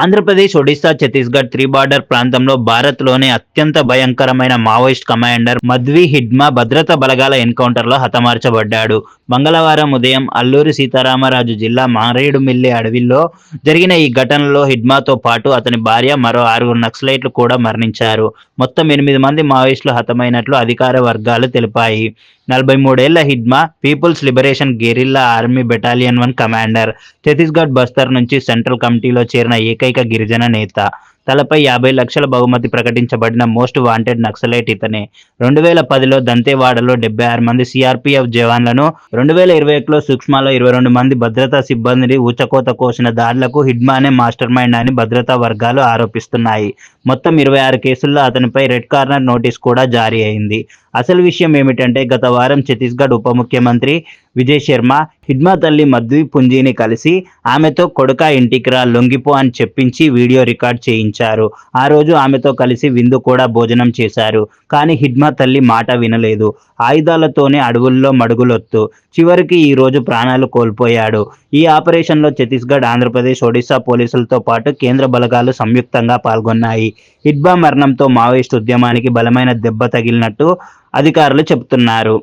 Andhra Pradesh Odisha Chhattisgarh three border ప్రాంతంలో భారత్లోనే అత్యంత భయంకరమైన మావోయిస్ట్ కమాండర్ మధ్వి హిడ్మా భద్రతా బలగాల ఎన్కౌంటర్లో హతమార్చబడ్డాడు. మంగళవారం ఉదయం అల్లూరి సీతారామరాజు జిల్లా మారేడుమిల్లి అడవిలో జరిగిన ఈ ఘటనలో హిడ్మాతో పాటు అతని భార్య మరో ఆరుగురు నక్సలైట్లు కూడా మరణించారు. మొత్తం ఎనిమిది మంది మావోయిస్టులు హతమైనట్లు అధికార వర్గాలు తెలిపాయి. నలభై మూడేళ్ళ Hidma people's liberation guerrilla army battalion one commander Chhattisgarh Bastar నుంచి సెంట్రల్ కమిటీలో చేరిన ఏకైక గిరిజన నేత. తలపై యాభై లక్షల బహుమతి ప్రకటించబడిన మోస్ట్ వాంటెడ్ నక్సలైట్ ఇతనే. రెండు వేల పదిలో దంతేవాడలో డెబ్బై ఆరు మంది సిఆర్పిఎఫ్ జవాన్లను రెండు వేల ఇరవై ఒకటిలో సూక్ష్మలో ఇరవై రెండు మంది భద్రతా సిబ్బందిని ఊచకోత కోసిన దాడులకు హిడ్మానే మాస్టర్ మైండ్ అని భద్రతా వర్గాలు ఆరోపిస్తున్నాయి. మొత్తం ఇరవై ఆరు కేసుల్లో అతనిపై రెడ్ కార్నర్ నోటీస్ కూడా జారీ అయింది. అసలు విషయం ఏమిటంటే గత వారం ఛత్తీస్గఢ్ ఉప ముఖ్యమంత్రి విజయ్ శర్మ హిడ్మా తల్లి మద్వి పుంజీని కలిసి ఆమెతో కొడుక ఇంటికి రా లొంగిపో అని చెప్పించి వీడియో రికార్డ్ చేయించారు. ఆ రోజు ఆమెతో కలిసి విందు కూడా భోజనం చేశారు. కానీ హిడ్మా తల్లి మాట వినలేదు. ఆయుధాలతోనే అడవుల్లో మడుగులొత్తు. చివరికి ఈ రోజు ప్రాణాలు కోల్పోయాడు. ఈ ఆపరేషన్లో ఛత్తీస్గఢ్ ఆంధ్రప్రదేశ్ ఒడిశా పోలీసులతో పాటు కేంద్ర బలగాలు సంయుక్తంగా పాల్గొన్నాయి. హిడ్బా మరణంతో మావోయిస్ట్ ఉద్యమానికి బలమైన దెబ్బ తగిలినట్టు అధికారులు చెబుతున్నారు.